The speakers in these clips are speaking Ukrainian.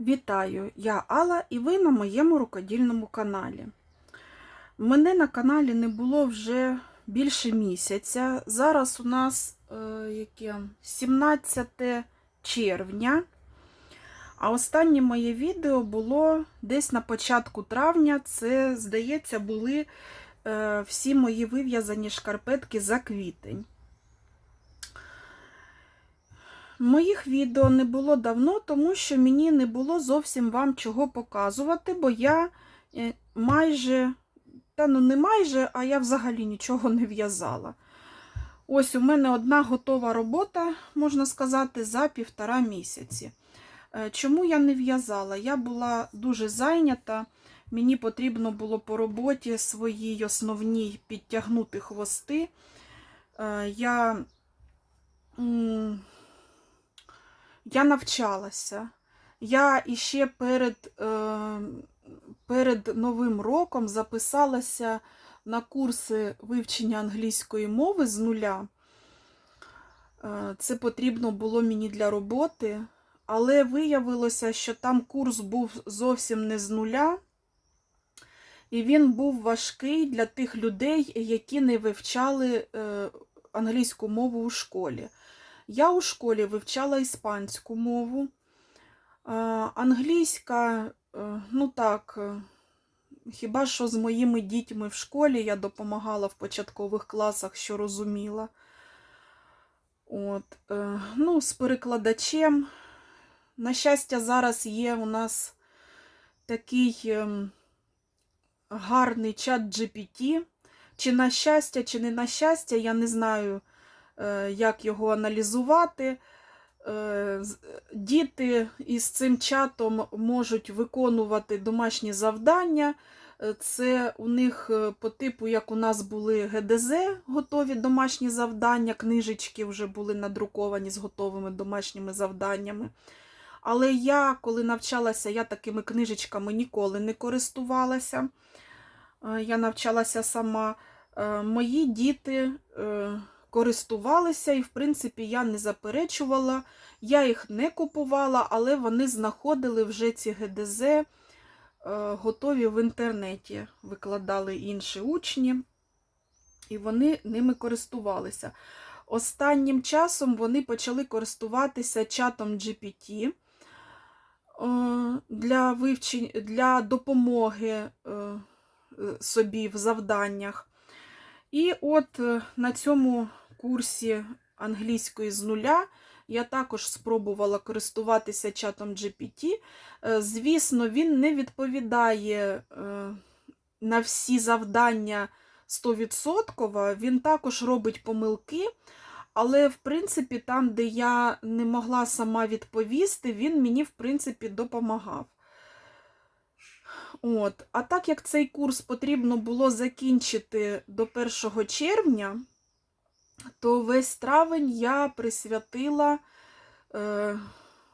Вітаю, я Алла і ви на моєму рукодільному каналі. Мене на каналі не було вже більше місяця. Зараз у нас е, яке, 17 червня, а останнє моє відео було десь на початку травня. Це, здається, були е, всі мої вив'язані шкарпетки за квітень. Моїх відео не було давно, тому що мені не було зовсім вам чого показувати, бо я е, майже, та ну не майже, а я взагалі нічого не в'язала. Ось у мене одна готова робота, можна сказати, за півтора місяці. Е, Чому я не в'язала? Я була дуже зайнята, мені потрібно було по роботі своїй основній підтягнути хвости. Е, Я я навчалася. Я іще перед, е, перед Новим роком записалася на курси вивчення англійської мови з нуля. Е, Це потрібно було мені для роботи, але виявилося, що там курс був зовсім не з нуля, і він був важкий для тих людей, які не вивчали е, англійську мову у школі. Я у школі вивчала іспанську мову. Англійська, е, ну так, е, хіба що з моїми дітьми в школі я допомагала в початкових класах, що розуміла. От, е, ну, з перекладачем. На щастя, зараз є у нас такий ем, гарний чат GPT. Чи на щастя, чи не на щастя, я не знаю як його аналізувати. Е, Діти із цим чатом можуть виконувати домашні завдання. Е, Це у них е, по типу, як у нас були ГДЗ, готові домашні завдання, книжечки вже були надруковані з готовими домашніми завданнями. Але я, коли навчалася, я такими книжечками ніколи не користувалася. Е, Я навчалася сама. Е, Мої діти е, користувалися, і, в принципі, я не заперечувала. Я їх не купувала, але вони знаходили вже ці ГДЗ е, готові в інтернеті. Викладали інші учні, і вони ними користувалися. Останнім часом вони почали користуватися чатом GPT е, для, вивчень, для допомоги е, собі в завданнях. І от на цьому курсі англійської з нуля я також спробувала користуватися чатом GPT. Е, Звісно, він не відповідає е, на всі завдання 100%, він також робить помилки, але, в принципі, там, де я не могла сама відповісти, він мені, в принципі, допомагав. От. А так як цей курс потрібно було закінчити до 1 червня, то весь травень я присвятила е,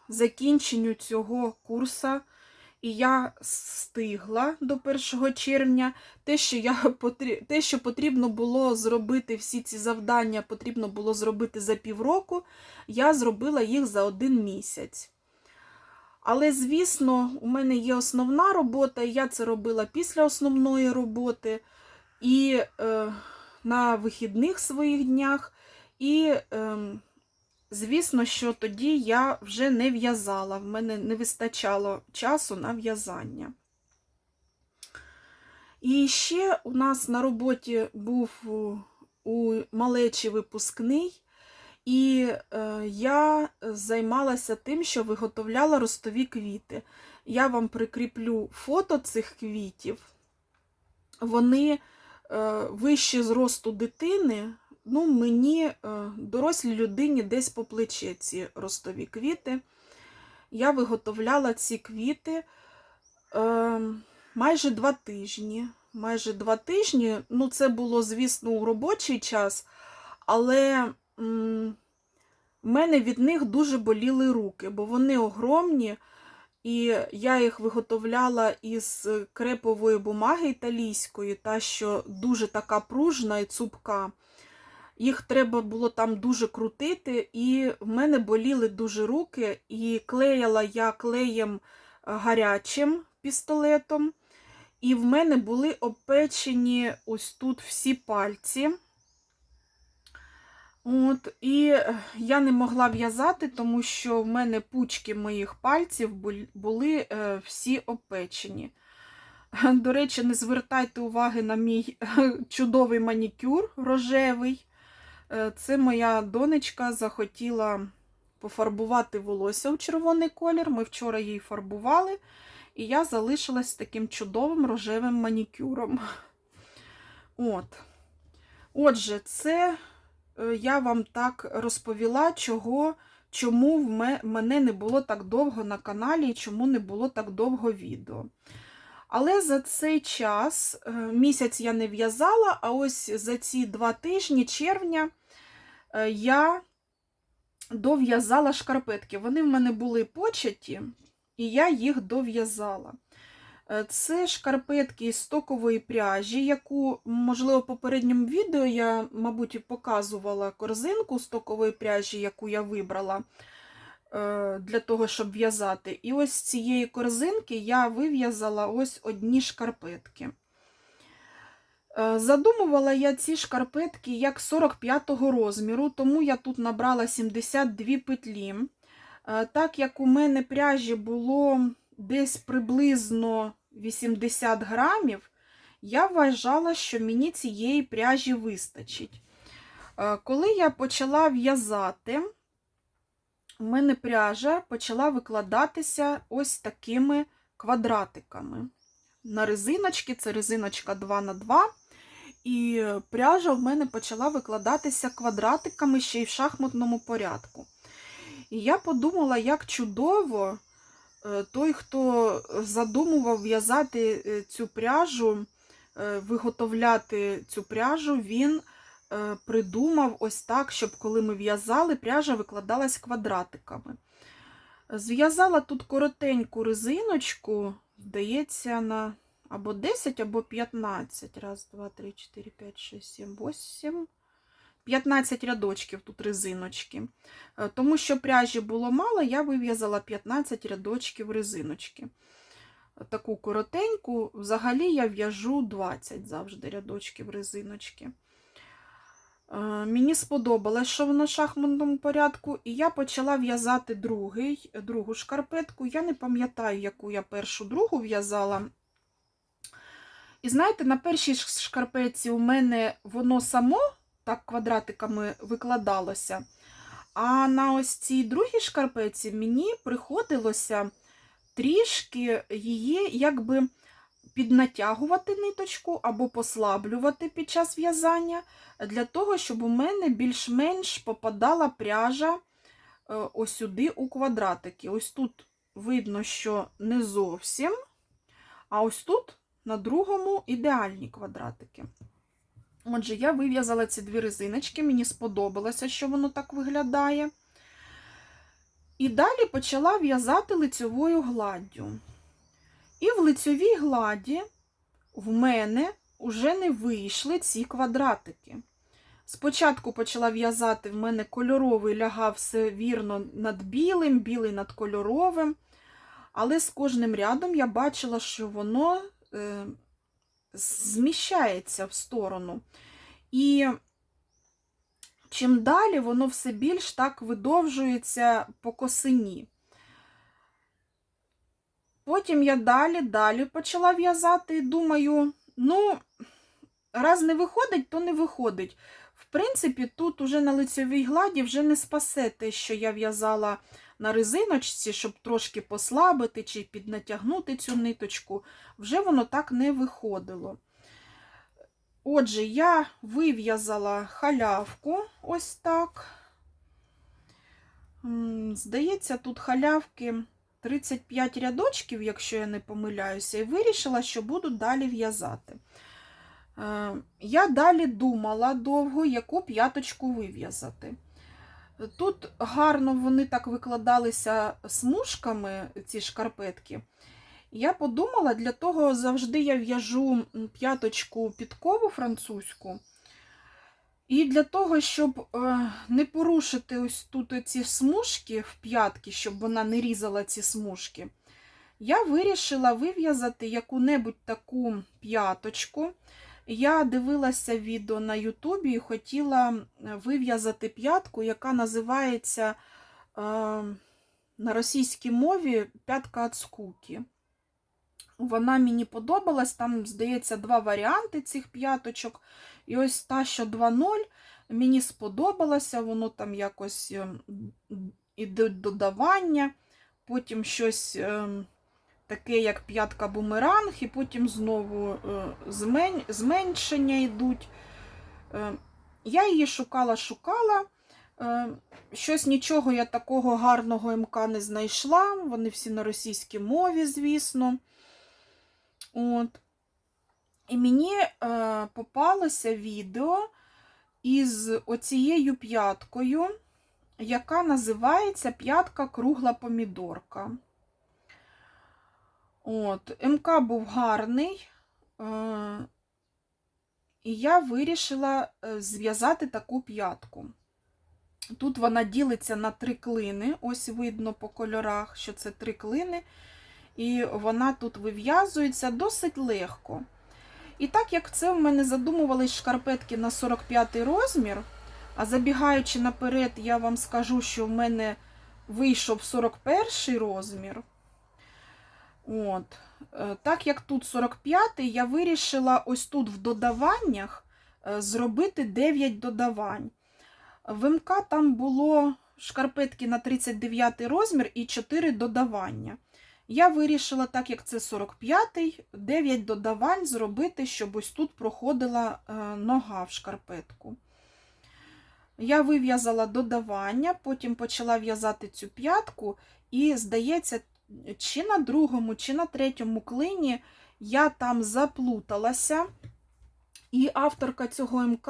закінченню цього курсу. І я встигла до 1 червня. Те, що я те, що потрібно було зробити, всі ці завдання потрібно було зробити за півроку, я зробила їх за один місяць. Але, звісно, у мене є основна робота, і я це робила після основної роботи і е, на вихідних своїх днях. І, е, звісно, що тоді я вже не в'язала, в мене не вистачало часу на в'язання. І ще у нас на роботі був у, у малечі випускний. І е, я займалася тим, що виготовляла ростові квіти. Я вам прикріплю фото цих квітів. Вони е, вищі з росту дитини. Ну, мені, е, дорослій людині, десь по плече ці ростові квіти. Я виготовляла ці квіти е, майже два тижні. Майже два тижні. Ну, це було, звісно, у робочий час, але в мене від них дуже боліли руки, бо вони огромні, і я їх виготовляла із крепової бумаги італійської, та що дуже така пружна і цупка. Їх треба було там дуже крутити, і в мене боліли дуже руки, і клеяла я клеєм гарячим пістолетом. І в мене були опечені ось тут всі пальці. От, І е, я не могла в'язати, тому що в мене пучки моїх пальців були е, всі опечені. До речі, не звертайте уваги на мій е, чудовий манікюр рожевий. Це моя донечка захотіла пофарбувати волосся у червоний колір. Ми вчора її фарбували, і я залишилась таким чудовим рожевим манікюром. От. Отже, це я вам так розповіла, чого, чому в мене не було так довго на каналі і чому не було так довго відео. Але за цей час, е, місяць я не в'язала, а ось за ці два тижні червня е, я дов'язала шкарпетки. Вони в мене були початі, і я їх дов'язала. Е, Це шкарпетки із стокової пряжі, яку, можливо, в попередньому відео я, мабуть, показувала корзинку стокової пряжі, яку я вибрала е, для того, щоб в'язати. І ось з цієї корзинки я вив'язала ось одні шкарпетки. Е, Задумувала я ці шкарпетки як 45-го розміру, тому я тут набрала 72 петлі. Так як у мене пряжі було десь приблизно 80 грамів, я вважала, що мені цієї пряжі вистачить. Е, Коли я почала в'язати, у мене пряжа почала викладатися ось такими квадратиками. На резиночки, це резиночка 2х2. І пряжа в мене почала викладатися квадратиками ще й в шахматному порядку. І я подумала, як чудово той, хто задумував в'язати е, цю пряжу, е, виготовляти цю пряжу, він е, придумав ось так, щоб коли ми в'язали, пряжа викладалась квадратиками. Зв'язала тут коротеньку резиночку, здається, на або 10, або 15. Раз, два, три, 4, 5, 6, 7, 8. 15 рядочків тут резиночки. Е, Тому що пряжі було мало, я вив'язала 15 рядочків резиночки. Таку коротеньку, взагалі я в'яжу 20 завжди рядочків резиночки. Е, Мені сподобалось, що воно в шахматному порядку, і я почала в'язати другий, другу шкарпетку. Я не пам'ятаю, яку я першу другу в'язала. І знаєте, на першій шкарпетці у мене воно само так квадратиками викладалося. А на ось цій другій шкарпетці мені приходилося трішки її якби піднатягувати ниточку або послаблювати під час в'язання, для того, щоб у мене більш-менш попадала пряжа е, ось у квадратики. Ось тут видно, що не зовсім, а ось тут на другому ідеальні квадратики. Отже, я вив'язала ці дві резиночки, мені сподобалося, що воно так виглядає. І далі почала в'язати лицьовою гладдю. І в лицьовій гладі в мене вже не вийшли ці квадратики. Спочатку почала в'язати, в мене кольоровий лягав все вірно над білим, білий над кольоровим. Але з кожним рядом я бачила, що воно е, зміщається в сторону. І чим далі, воно все більш так видовжується по косині. Потім я далі, далі почала в'язати і думаю, ну, раз не виходить, то не виходить. В принципі, тут уже на лицевій гладі вже не спасе те, що я в'язала на резиночці, щоб трошки послабити чи піднатягнути цю ниточку. Вже воно так не виходило. Отже, я вив'язала халявку ось так. Здається, тут халявки 35 рядочків, якщо я не помиляюся, і вирішила, що буду далі в'язати. Е, Я далі думала довго, яку п'яточку вив'язати. Тут гарно вони так викладалися смужками, ці шкарпетки. Я подумала, для того завжди я в'яжу п'яточку підкову французьку. І для того, щоб е, не порушити ось тут ці смужки в п'ятки, щоб вона не різала ці смужки, я вирішила вив'язати яку-небудь таку п'яточку. Я дивилася відео на Ютубі і хотіла вив'язати п'ятку, яка називається е, на російській мові п'ятка від скуки. Вона мені подобалась, там, здається, два варіанти цих п'яточок. І ось та, що 2.0, мені сподобалася, воно там якось е, іде додавання, потім щось е, таке, як п'ятка бумеранг, і потім знову е, зменшення йдуть. Е, Я її шукала-шукала. Е, Щось нічого я такого гарного МК не знайшла. Вони всі на російській мові, звісно. От. І мені е, попалося відео із оцією п'яткою, яка називається П'ятка кругла помідорка. От, МК був гарний, е, і я вирішила е, зв'язати таку п'ятку. Тут вона ділиться на три клини, ось видно по кольорах, що це три клини, і вона тут вив'язується досить легко. І так як це в мене задумувались шкарпетки на 45 розмір, а забігаючи наперед, я вам скажу, що в мене вийшов 41 розмір. От. Е, Так як тут 45, я вирішила ось тут в додаваннях е, зробити 9 додавань. В МК там було шкарпетки на 39 розмір і 4 додавання. Я вирішила, так як це 45-й, 9 додавань зробити, щоб ось тут проходила е, нога в шкарпетку. Я вив'язала додавання, потім почала в'язати цю п'ятку, і, здається, чи на другому, чи на третьому клині я там заплуталася. І авторка цього МК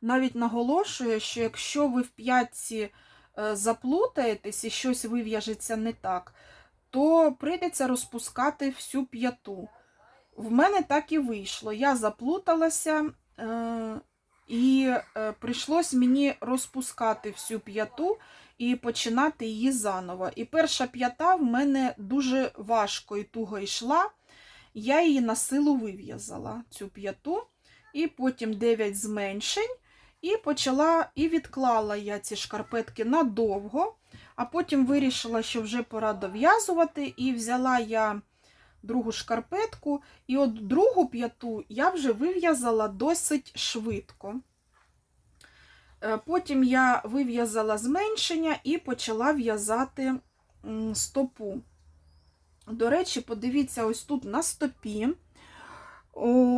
навіть наголошує, що якщо ви в п'ятці е, заплутаєтесь і щось вив'яжеться не так, то прийдеться розпускати всю п'яту. В мене так і вийшло. Я заплуталася, е, і е, прийшлось мені розпускати всю п'яту і починати її заново. І перша п'ята в мене дуже важко і туго йшла. Я її на силу вив'язала, цю п'яту, і потім 9 зменшень. І почала і відклала я ці шкарпетки надовго, а потім вирішила, що вже пора дов'язувати, і взяла я другу шкарпетку, і от другу п'яту я вже вив'язала досить швидко. Е, Потім я вив'язала зменшення і почала в'язати стопу. До речі, подивіться, ось тут на стопі.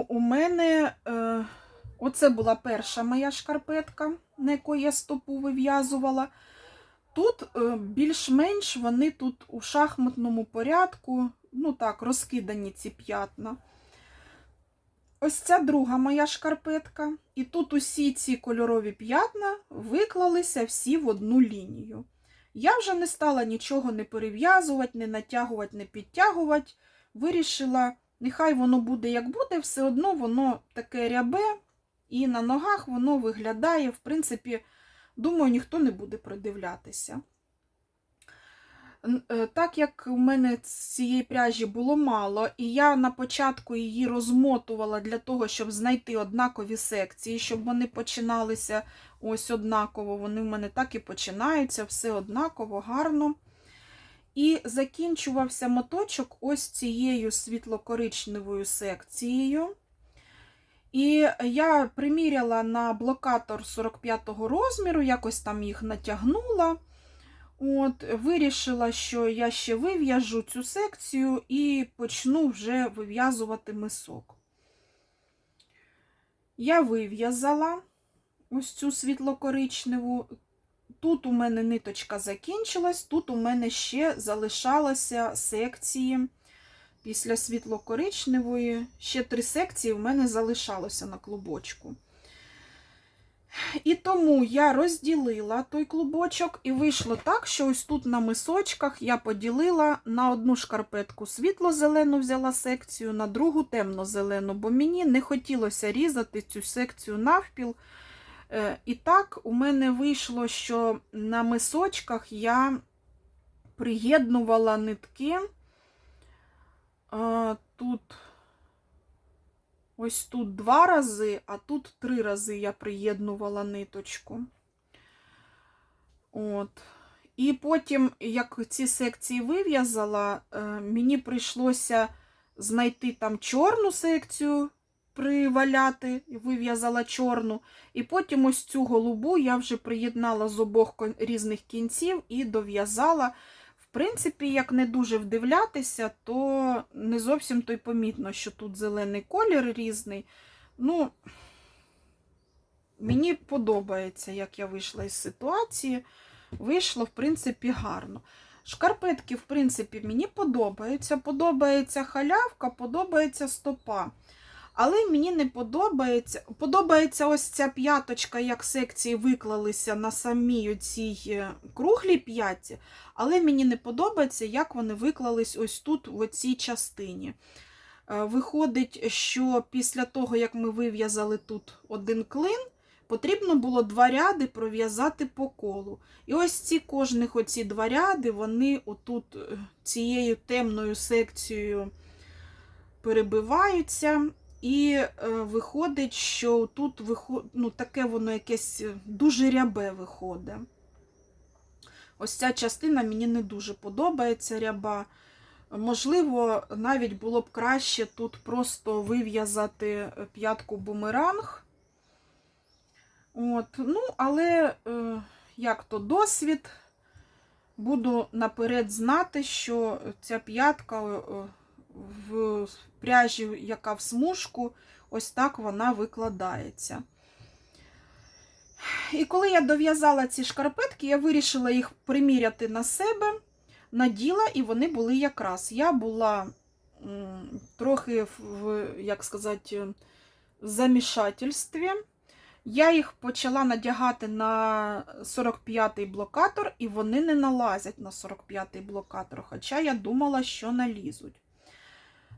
У, мене е, оце була перша моя шкарпетка, на яку я стопу вив'язувала. Тут е, більш-менш вони тут у шахматному порядку, ну так, розкидані ці п'ятна. Ось ця друга моя шкарпетка. І тут усі ці кольорові п'ятна виклалися всі в одну лінію. Я вже не стала нічого не перев'язувати, не натягувати, не підтягувати. Вирішила, нехай воно буде як буде, все одно воно таке рябе, і на ногах воно виглядає, в принципі, думаю, ніхто не буде придивлятися. Е, Так як у мене цієї пряжі було мало, і я на початку її розмотувала для того, щоб знайти однакові секції, щоб вони починалися ось однаково. Вони в мене так і починаються, все однаково, гарно. І закінчувався моточок ось цією світло-коричневою секцією. І я приміряла на блокатор 45-го розміру, якось там їх натягнула. От, Вирішила, що я ще вив'яжу цю секцію і почну вже вив'язувати мисок. Я вив'язала ось цю світло-коричневу. Тут у мене ниточка закінчилась, тут у мене ще залишалися секції після світло-коричневої. Ще три секції в мене залишалося на клубочку. І тому я розділила той клубочок, і вийшло так, що ось тут на мисочках я поділила на одну шкарпетку світло-зелену взяла секцію, на другу темно-зелену, бо мені не хотілося різати цю секцію навпіл. Е, І так у мене вийшло, що на мисочках я приєднувала нитки тут ось тут два рази, а тут три рази я приєднувала ниточку. От. І потім, як ці секції вив'язала, е, мені прийшлося знайти там чорну секцію, приваляти, вив'язала чорну. І потім ось цю голубу я вже приєднала з обох різних кінців і дов'язала. Принципі, як не дуже вдивлятися, то не зовсім то й помітно, що тут зелений колір різний. Ну, мені подобається, як я вийшла із ситуації. Вийшло, в принципі, гарно. Шкарпетки, в принципі, мені подобаються. Подобається халявка, подобається стопа. Але мені не подобається. Подобається ось ця п'яточка, як секції виклалися на самій цій е, круглій п'ятці, але мені не подобається, як вони виклались ось тут, в цій частині. Е, Виходить, що після того, як ми вив'язали тут один клин, потрібно було два ряди пров'язати по колу. І ось ці кожних оці два ряди, вони отут е, цією темною секцією перебиваються. І е, виходить, що тут ну, таке воно якесь е, дуже рябе виходить. Ось ця частина мені не дуже подобається ряба. Можливо, навіть було б краще тут просто вив'язати е, п'ятку бумеранг. От, ну, але е, як то досвід, буду наперед знати, що ця п'ятка в пряжі, яка в смужку, ось так вона викладається. І коли я дов'язала ці шкарпетки, я вирішила їх приміряти на себе, наділа, і вони були якраз. Я була трохи в, як сказати, в замішательстві. Я їх почала надягати на 45-й блокатор, і вони не налазять на 45-й блокатор, хоча я думала, що налізуть.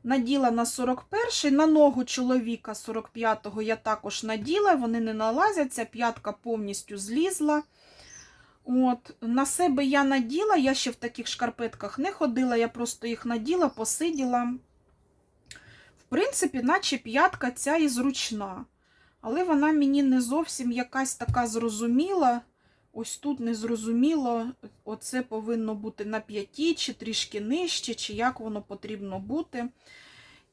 Наділа на 41-й, на ногу чоловіка 45-го я також наділа, вони не налазяться, п'ятка повністю злізла. От, На себе я наділа, я ще в таких шкарпетках не ходила, я просто їх наділа, посиділа. В принципі, наче п'ятка ця і зручна. Але вона мені не зовсім якась така зрозуміла. Ось тут не зрозуміло, оце повинно бути на п'яті, чи трішки нижче, чи як воно потрібно бути.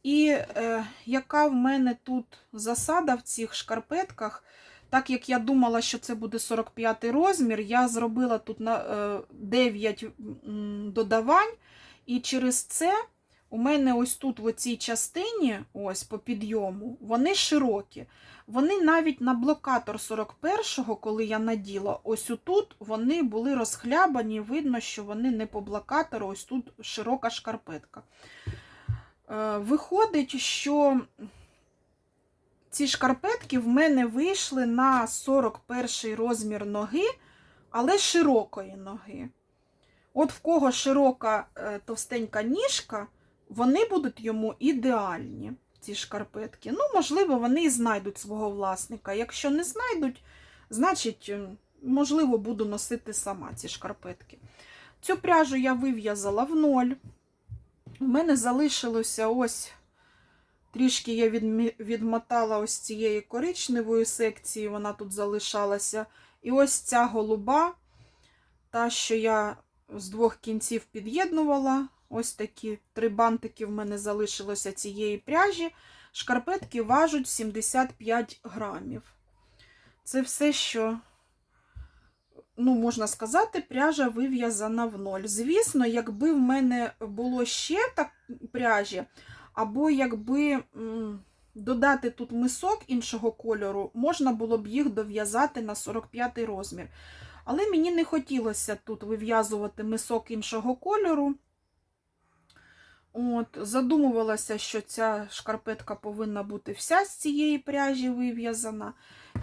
І е, яка в мене тут засада в цих шкарпетках, так як я думала, що це буде 45 розмір, я зробила тут на е, 9 додавань, і через це у мене ось тут, в цій частині, ось по підйому, вони широкі. Вони навіть на блокатор 41-го, коли я наділа, ось отут вони були розхлябані, видно, що вони не по блокатору, ось тут широка шкарпетка. Е, Виходить, що ці шкарпетки в мене вийшли на 41 розмір ноги, але широкої ноги. От в кого широка е, товстенька ніжка, вони будуть йому ідеальні ці шкарпетки. Ну, можливо, вони і знайдуть свого власника. Якщо не знайдуть, значить, е, можливо, буду носити сама ці шкарпетки. Цю пряжу я вив'язала в ноль. У мене залишилося ось трішки я відмотала ось цієї коричневої секції, вона тут залишалася. І ось ця голуба, та, що я з двох кінців під'єднувала. Ось такі три бантики в мене залишилося цієї пряжі. Шкарпетки важуть 75 грамів. Це все, що, ну, можна сказати, пряжа вив'язана в ноль. Звісно, якби в мене було ще так пряжі, або якби додати тут мисок іншого кольору, можна було б їх дов'язати на 45 розмір. Але мені не хотілося тут вив'язувати мисок іншого кольору. От, Задумувалася, що ця шкарпетка повинна бути вся з цієї пряжі вив'язана.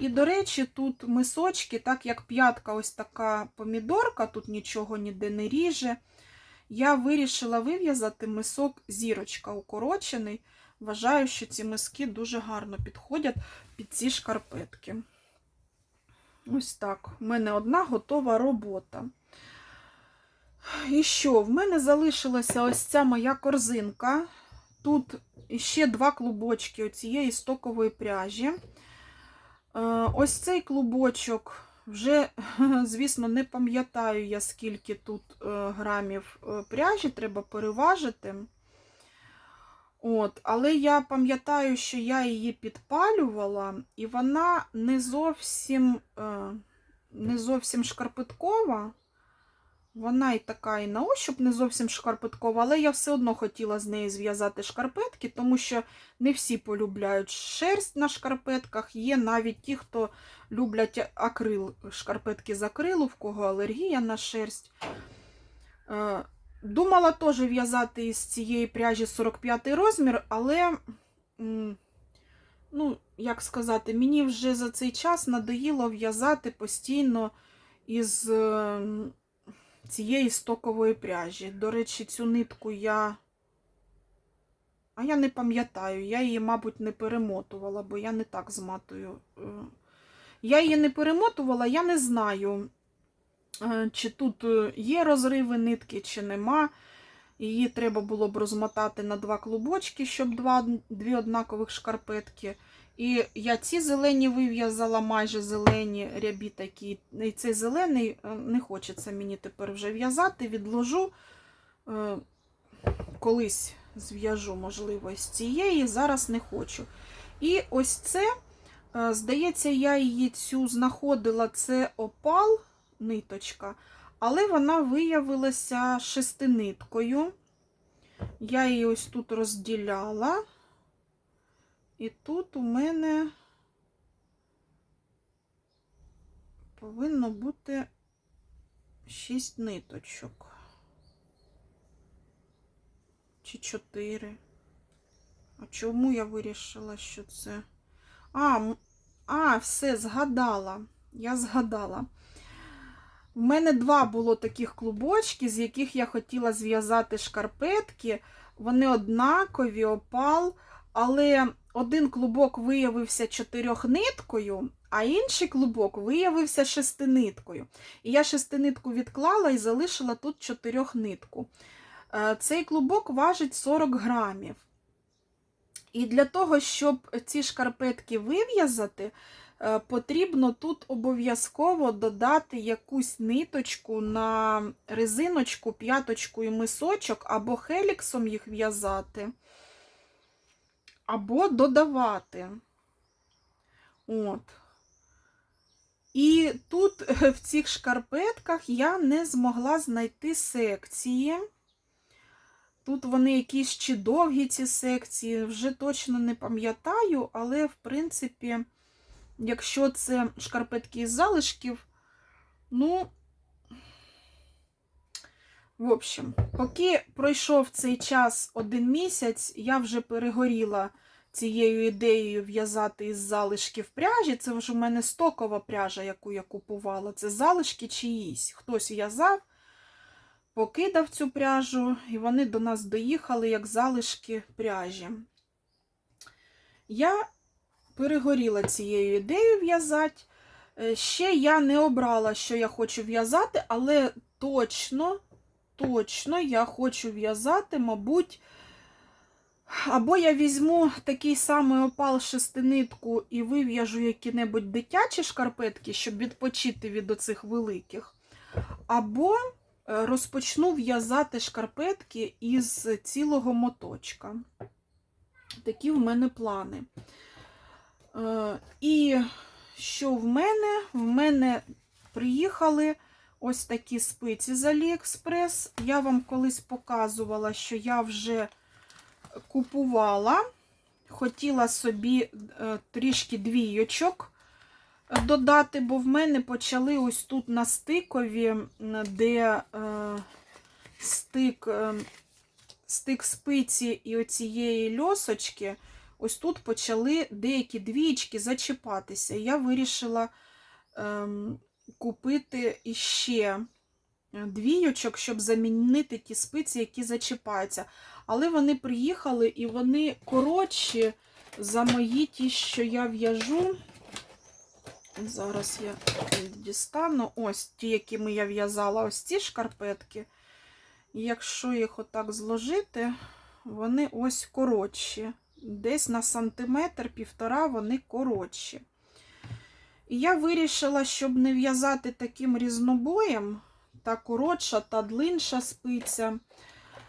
І, до речі, тут мисочки, так як п'ятка ось така помідорка, тут нічого ніде не ріже. Я вирішила вив'язати мисок зірочка укорочений. Вважаю, що ці миски дуже гарно підходять під ці шкарпетки. Ось так. У мене одна готова робота. І що? В мене залишилася ось ця моя корзинка. тут ще два клубочки оцієї стокової пряжі. Е, Ось цей клубочок вже, звісно, не пам'ятаю я, скільки тут е, грамів е, пряжі треба переважити. От, але я пам'ятаю, що я її підпалювала, і вона не зовсім, не зовсім шкарпеткова. Вона і така, і на ощуп не зовсім шкарпеткова, але я все одно хотіла з неї зв'язати шкарпетки, тому що не всі полюбляють шерсть на шкарпетках. Є навіть ті, хто люблять акрил, шкарпетки з акрилу, в кого алергія на шерсть. Е, Думала теж в'язати із цієї пряжі 45 розмір, але, ну, як сказати, мені вже за цей час надоїло в'язати постійно із е, цієї стокової пряжі. До речі, цю нитку я. А я не пам'ятаю, я її, мабуть, не перемотувала, бо я не так зматую. Е, Я її не перемотувала, я не знаю, е, чи тут е, є розриви нитки, чи нема. Її треба було б розмотати на два клубочки, щоб два, дві однакових шкарпетки. І я ці зелені вив'язала, майже зелені рябі такі. І цей зелений е, не хочеться мені тепер вже в'язати, відложу. Е, Колись зв'яжу, можливо, з цієї, зараз не хочу. І ось це, е, здається, я її цю знаходила, це опал ниточка, але вона виявилася шестиниткою. Я її ось тут розділяла. І тут у мене повинно бути 6 ниточок. Чи 4. А чому я вирішила, що це? А, а, все, згадала. Я згадала. У мене два було таких клубочки, з яких я хотіла зв'язати шкарпетки. Вони однакові, опал, але один клубок виявився чотирьохниткою, а інший клубок виявився шестиниткою. І я шестинитку відклала і залишила тут чотирьохнитку. Е, Цей клубок важить 40 грамів. І для того, щоб ці шкарпетки вив'язати, е, потрібно тут обов'язково додати якусь ниточку на резиночку, п'яточку і мисочок, або хеліксом їх в'язати, або додавати. От. І тут е, в цих шкарпетках я не змогла знайти секції. Тут вони якісь чи довгі ці секції, вже точно не пам'ятаю, але, в принципі, якщо це шкарпетки із залишків, ну, в общем, поки пройшов цей час один місяць, я вже перегоріла цією ідеєю в'язати із залишків пряжі. Це вже в мене стокова пряжа, яку я купувала. Це залишки чиїсь. Хтось в'язав покидав цю пряжу, і вони до нас доїхали як залишки пряжі. Я перегоріла цією ідеєю в'язати. Е, Ще я не обрала, що я хочу в'язати, але точно, точно я хочу в'язати, мабуть, або я візьму такий самий опал шестинитку і вив'яжу які-небудь дитячі шкарпетки, щоб відпочити від оцих великих. Або е, розпочну в'язати шкарпетки із цілого моточка. Такі в мене плани. Е, І що в мене? В мене приїхали ось такі спиці з Аліекспрес. Я вам колись показувала, що я вже купувала. Хотіла собі е, трішки двійочок додати, бо в мене почали ось тут на стикові, де е, стик, е, стик спиці і оцієї льосочки, ось тут почали деякі двічки зачіпатися. Я вирішила ем, купити іще двійочок, щоб замінити ті спиці, які зачіпаються. Але вони приїхали і вони коротші за мої ті, що я в'яжу. Зараз я дістану ось ті, якими я в'язала, ось ці шкарпетки. І якщо їх отак зложити, вони ось коротші. Десь на сантиметр, півтора вони коротші. І я вирішила, щоб не в'язати таким різнобоєм, та коротша, та длинша спиця.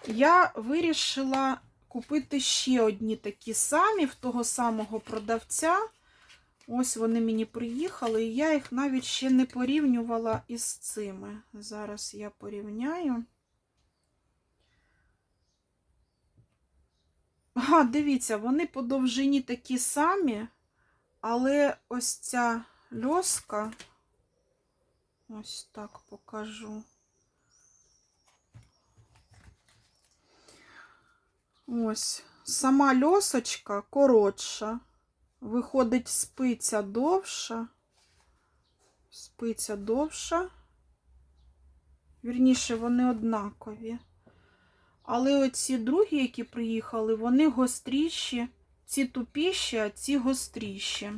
Я вирішила купити ще одні такі самі в того самого продавця. Ось вони мені приїхали, і я їх навіть ще не порівнювала із цими. Зараз я порівняю. Ага, дивіться, вони по довжині такі самі, але ось ця льоска, ось так покажу. Ось, сама льосочка коротша. Виходить спиця довша. Спиця довша. Вірніше, вони однакові. Але оці другі, які приїхали, вони гостріші. Ці тупіші, а ці гостріші.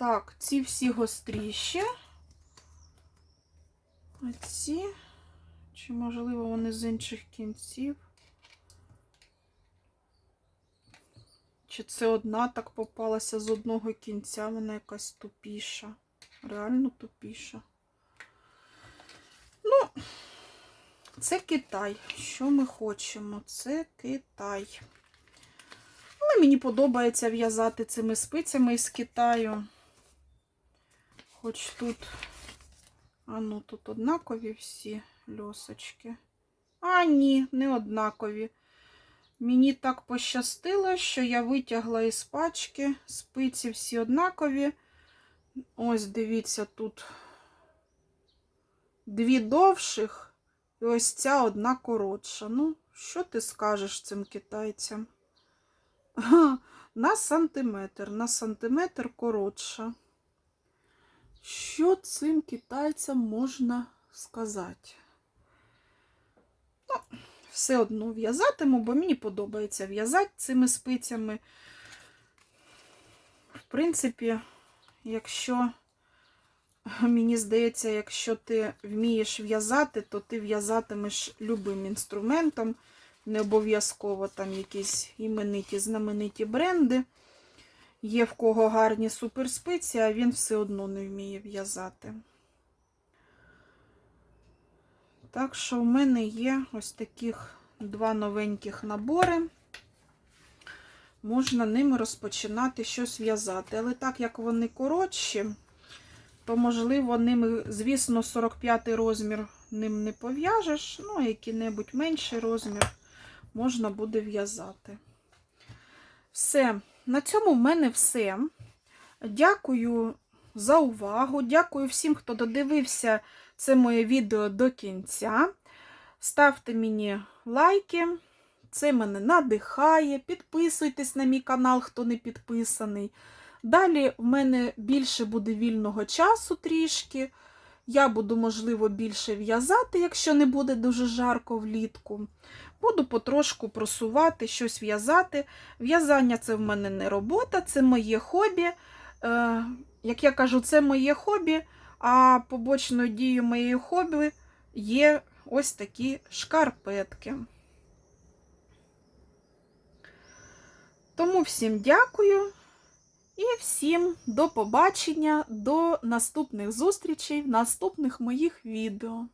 Так, ці всі гостріші. А ці, чи можливо вони з інших кінців? Чи це одна так попалася з одного кінця, вона якась тупіша. Реально тупіша. Ну, це Китай. Що ми хочемо? Це Китай. Але мені подобається в'язати цими спицями із Китаю. Хоч тут, а ну, тут однакові всі льосочки. А, ні, не однакові. Мені так пощастило, що я витягла із пачки. Спиці всі однакові. Ось, дивіться, тут дві довших, і ось ця одна коротша. Ну, що ти скажеш цим китайцям? На сантиметр, на сантиметр коротша. Що цим китайцям можна сказати? Ну, все одно в'язатиму, бо мені подобається в'язати цими спицями. В принципі, якщо, мені здається, якщо ти вмієш в'язати, то ти в'язатимеш любим інструментом. Не обов'язково там якісь імениті, знамениті бренди. Є в кого гарні суперспиці, а він все одно не вміє в'язати. Так що в мене є ось таких два новеньких набори. Можна ними розпочинати щось в'язати. Але так як вони коротші, то, можливо, ними, звісно, 45 розмір ним не пов'яжеш, ну, який-небудь менший розмір можна буде в'язати. Все, на цьому в мене все. Дякую за увагу. Дякую всім, хто додивився це моє відео до кінця. Ставте мені лайки, це мене надихає. Підписуйтесь на мій канал, хто не підписаний. Далі в мене більше буде вільного часу трішки. Я буду, можливо, більше в'язати, якщо не буде дуже жарко влітку. Буду потрошку просувати, щось в'язати. В'язання це в мене не робота, це моє хобі. Е, як я кажу, це моє хобі, а побочною дією моєї хобі є ось такі шкарпетки. Тому всім дякую і всім до побачення, до наступних зустрічей наступних моїх відео.